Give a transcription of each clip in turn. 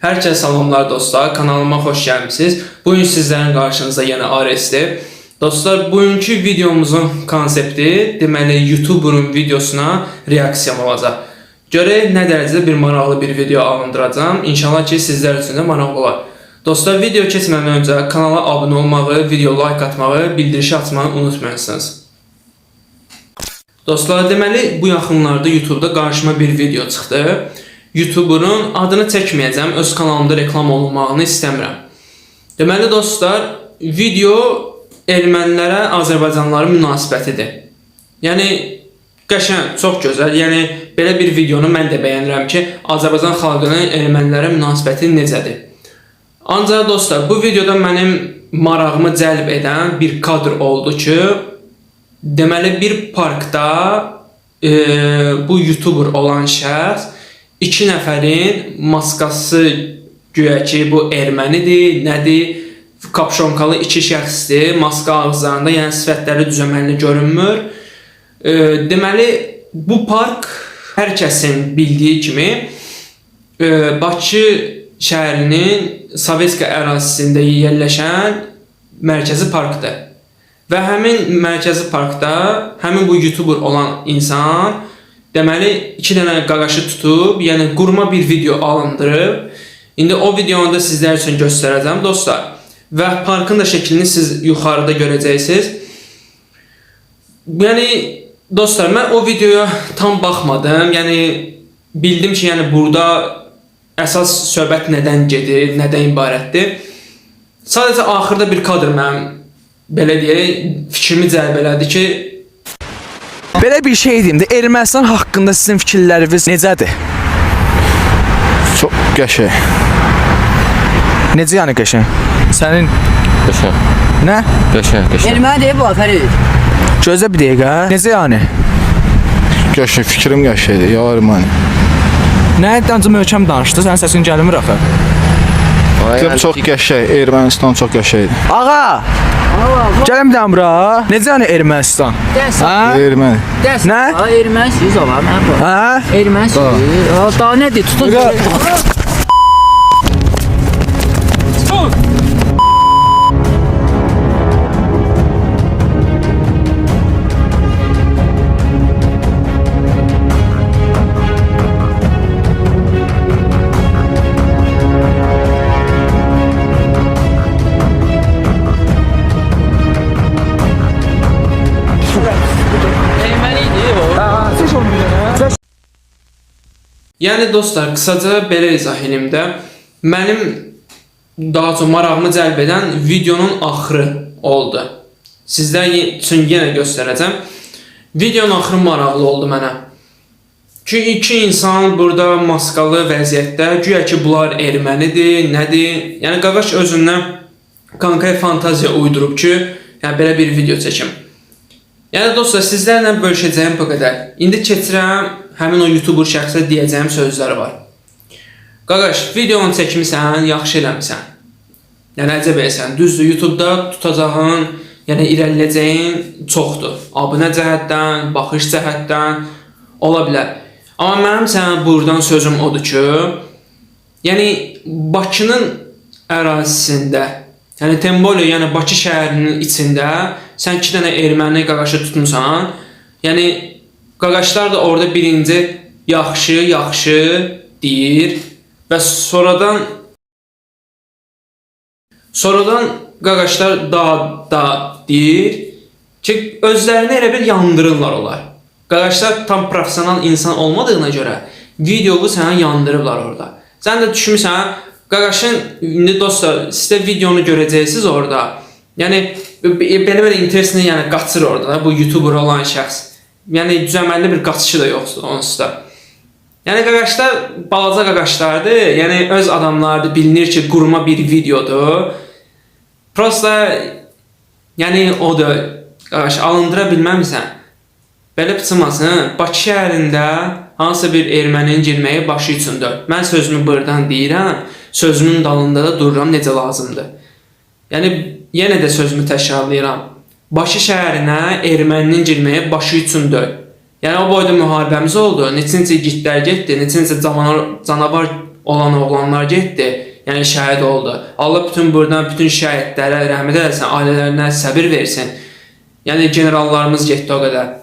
Herkese salamlar dostlar, kanalıma hoş gəlmisiniz. Bugün sizlərin qarşınızda yenə Ares'dir. Dostlar, bugünkü videomuzun konsepti deməli YouTuber'ın videosuna reaksiyam olacaq. Görək nə dərəcədə bir maraqlı bir video alındıracağam. İnşallah ki sizlər üçün də maraqlı olar. Dostlar, video keçmədən öncə kanala abunə olmağı, video like atmağı, bildirişi açmağı unutmayasınız. Dostlar, deməli bu yaxınlarda YouTube-da qarşıma bir video çıxdı. YouTuber'ın adını çəkməyəcəm, öz kanalımda reklam olunmağını istəmirəm. Deməli dostlar, video ermənilərə Azərbaycanlıların münasibətidir. Yəni qəşəng, çox gözəl. Yəni belə bir videonu mən də bəyənirəm ki, Azərbaycan xalqının ermənilərə münasibəti necədir. Ancaq dostlar, bu videoda mənim marağımı cəlb edən bir kadr oldu ki, deməli bir parkda e, bu YouTuber olan şəxs iki nəfərin maskası güya ki bu ermənidir, nədir? Kapşonkalı iki şəxsdir, maska ağızlarında, yəni sifətləri düzəməlli görünmür. E, deməli bu park hər kəsin bildiyi kimi e, Bakı şəhərinin Sovetska ərazisində yerləşən mərkəzi parkdır. Və həmin mərkəzi parkda həmin bu YouTuber olan insan deməli iki dənə qaqaşı tutub, yəni qurma bir video alındırıb. İndi o videonu da sizlər üçün göstərəcəm dostlar. Və parkın da şəklini siz yuxarıda görəcəksiniz. Yəni dostlar, mən o videoya tam baxmadım. Yəni bildim ki, yəni burada əsas söhbət nədən gedir, nədən ibarətdir. Sadəcə axırda bir kadr mənim belə deyək, fikrimi cəlb elədi ki, Belə bir şey deyim də Ermənistan haqqında sizin fikirləriniz necədir? Çox qəşəng. Necə yəni qəşəng? Sənin Qəşəng. nə? Qəşəng, qəşəng. Erməni deyib bu Fərid. Gözlə bir dəqiqə. Necə yəni? Qəşəng, fikrim qəşəngdir. Ya Erməni. Nə ancaq möhkəm danışdı, sənin səsin gəlmir axı. Fikrim çox qəşəng. Ermənistan çox qəşəngdir. Ağa, gəlin bir dənə bura. Necə yəni Ermənistan? Hə? Erməni. Nə? Ha Ermənisiz olar, nə bu? Hə? Ermənisiz. Ha daha nədir? Tutun. Yəni dostlar, qısaca belə izah edim də, mənim daha çox marağımı cəlb edən videonun axırı oldu. Sizlər üçün yenə göstərəcəm. Videonun axırı maraqlı oldu mənə. Çünki iki insan burada maskalı vəziyyətdə, güya ki bunlar ermənidir, nədir? Yəni qaqaş özündən qankaya fantaziya uydurub ki, yəni belə bir video çəkim. Yəni dostlar, sizlərlə bölüşəcəyim bu qədər. İndi keçirəm həmin o YouTuber şəxsə deyəcəyim sözləri var. Qaqaş, videonu çəkmisən, yaxşı eləmisən. Yəni əcəb eləsən. Düzdür, YouTube-da tutacağın, yəni irəliləyəcəyin çoxdur. Abunə cəhətdən, baxış cəhətdən ola bilər. Amma mənim sənə buradan sözüm odur ki, yəni Bakının ərazisində, yəni Tembolo, yəni Bakı şəhərinin içində sən iki dənə erməni qaqaşı tutmusan, yəni qaqaşlar da orada birinci yaxşı, yaxşı deyir və sonradan sonradan qaqaşlar da da deyir ki, özlərini elə bir yandırırlar onlar. Qaqaşlar tam professional insan olmadığına görə videoyu sənə yandırıblar orada. Sən də düşmüsən, qaqaşın indi dostlar, siz də videonu görəcəksiniz orada. Yəni belə-belə interesini yəni qaçır orada da bu YouTuber olan şəxs. Yəni düzəməlli bir qaçışı da yoxdur onsuz da. Yəni qaqaşlar balaca qaqaşlardır. Yəni öz adamlardır, bilinir ki, qurma bir videodur. Prosta yəni odur. Qaqaş alındıra bilməmisən. Belə pıçımasın, Bakı şəhərində hansısa bir ermənin girməyi başı üçündür. Mən sözümü buradan deyirəm, sözümün dalında da dururam necə lazımdır. Yəni yenə də sözümü təkrarlayıram. Bakı şəhərinə erməninin girməyi başı üçündür. Yəni o boyda müharibəmiz oldu. Neçə-neçə igidlər getdi, neçə-neçə canavar, olan oğlanlar getdi. Yəni şəhid oldu. Allah bütün buradan bütün şəhidlərə rəhmət eləsin, ailələrinə səbir versin. Yəni generallarımız getdi o qədər.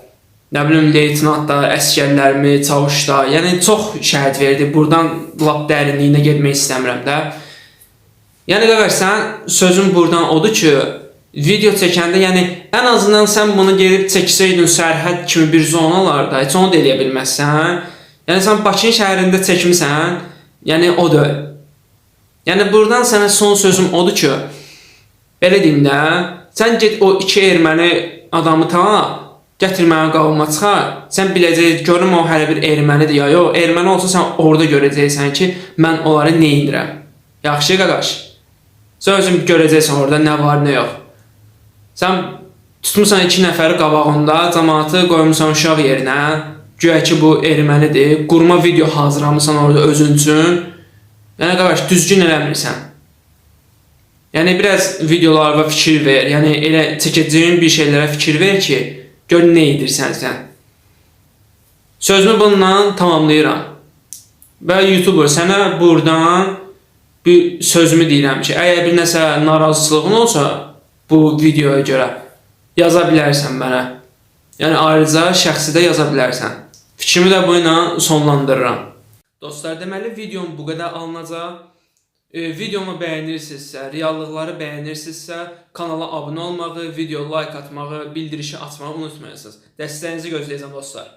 Nə bilim leytenantlar, əsgərlərimi, çavuşlar, yəni çox şəhid verdi. Burdan lap dərinliyinə getmək istəmirəm də. Yəni qardaş, sən sözün burdan odur ki, video çəkəndə, yəni ən azından sən bunu gedib çəksəydin sərhəd kimi bir zonalarda, heç onu da eləyə bilməzsən. Yəni sən Bakı şəhərində çəkmisən, yəni o da. Yəni burdan sənə son sözüm odur ki, belə deyim də, sən get o iki erməni adamı tapa, gətir mənə qavuma çıxar. Sən biləcək, görüm o hələ bir ermənidir ya yox. Erməni olsa sən orada görəcəksən ki, mən onları nə edirəm. Yaxşı qaqaş. Sən özün görəcəksən orada nə var, nə yox. Sən tutmusan iki nəfəri qabağında, cəmaatı qoymusan uşaq yerinə, güya ki bu ermənidir, qurma video hazırlamısan orada özün üçün. Yəni qardaş düzgün eləmirsən. Yəni biraz videolara fikir ver. Yəni elə çəkəcəyin bir şeylərə fikir ver ki, gör nə edirsən sən. Sözümü bununla tamamlayıram. Və YouTuber sənə buradan bir sözümü deyirəm ki, əgər bir nəsə narazılığın olsa bu videoya görə yaza bilərsən mənə. Yəni ayrıca şəxsi də yaza bilərsən. Fikrimi də bu ilə sonlandırıram. Dostlar, deməli videom bu qədər alınacaq. E, videomu bəyənirsinizsə, reallıqları bəyənirsinizsə, kanala abunə olmağı, video like atmağı, bildirişi açmağı unutmayasınız. Dəstəyinizi gözləyəcəm dostlar.